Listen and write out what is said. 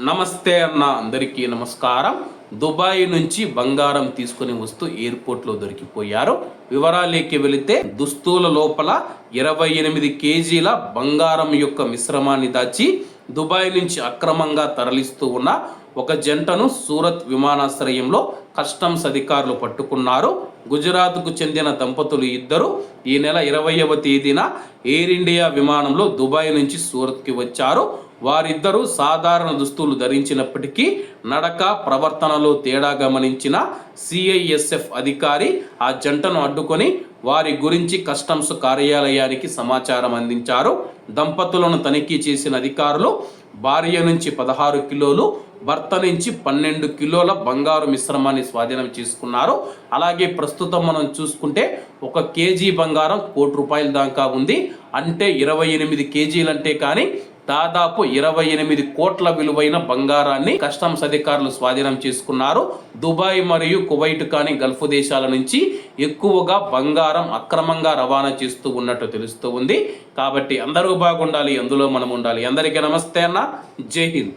నమస్తే అన్న అందరికీ నమస్కారం. దుబాయ్ నుంచి బంగారం తీసుకుని వస్తూ ఎయిర్పోర్ట్లో దొరికిపోయారు. వివరాలేకి వెళితే దుస్తుల లోపల ఇరవై ఎనిమిది కేజీల బంగారం యొక్క మిశ్రమాన్ని దాచి దుబాయ్ నుంచి అక్రమంగా తరలిస్తూ ఉన్న ఒక జంటను సూరత్ విమానాశ్రయంలో కస్టమ్స్ అధికారులు పట్టుకున్నారు. గుజరాత్కు చెందిన దంపతులు ఇద్దరు ఈ నెల ఇరవైవ తేదీన ఎయిర్ ఇండియా విమానంలో దుబాయ్ నుంచి సూరత్కి వచ్చారు. వారిద్దరూ సాధారణ దుస్తులు ధరించినప్పటికీ నడక ప్రవర్తనలో తేడా గమనించిన సిఐఎస్ఎఫ్ అధికారి ఆ జంటను అడ్డుకొని వారి గురించి కస్టమ్స్ కార్యాలయానికి సమాచారం అందించారు. దంపతులను తనిఖీ చేసిన అధికారులు భార్య నుంచి పదహారు కిలోలు భర్త నుంచి పన్నెండు కిలోల బంగారు మిశ్రమాన్ని స్వాధీనం చేసుకున్నారు. అలాగే ప్రస్తుతం మనం చూసుకుంటే ఒక కేజీ బంగారం కోటి రూపాయల దాకా ఉంది. అంటే ఇరవై ఎనిమిది కేజీలంటే కానీ దాదాపు ఇరవై ఎనిమిది కోట్ల విలువైన బంగారాన్ని కస్టమ్స్ అధికారులు స్వాధీనం చేసుకున్నారు. దుబాయ్ మరియు కువైట్ కానీ గల్ఫ్ దేశాల నుంచి ఎక్కువగా బంగారం అక్రమంగా రవాణా చేస్తూ ఉన్నట్టు తెలుస్తూ ఉంది. కాబట్టి అందరూ బాగుండాలి అందులో మనం ఉండాలి. అందరికీ నమస్తే అన్న. జై హింద్.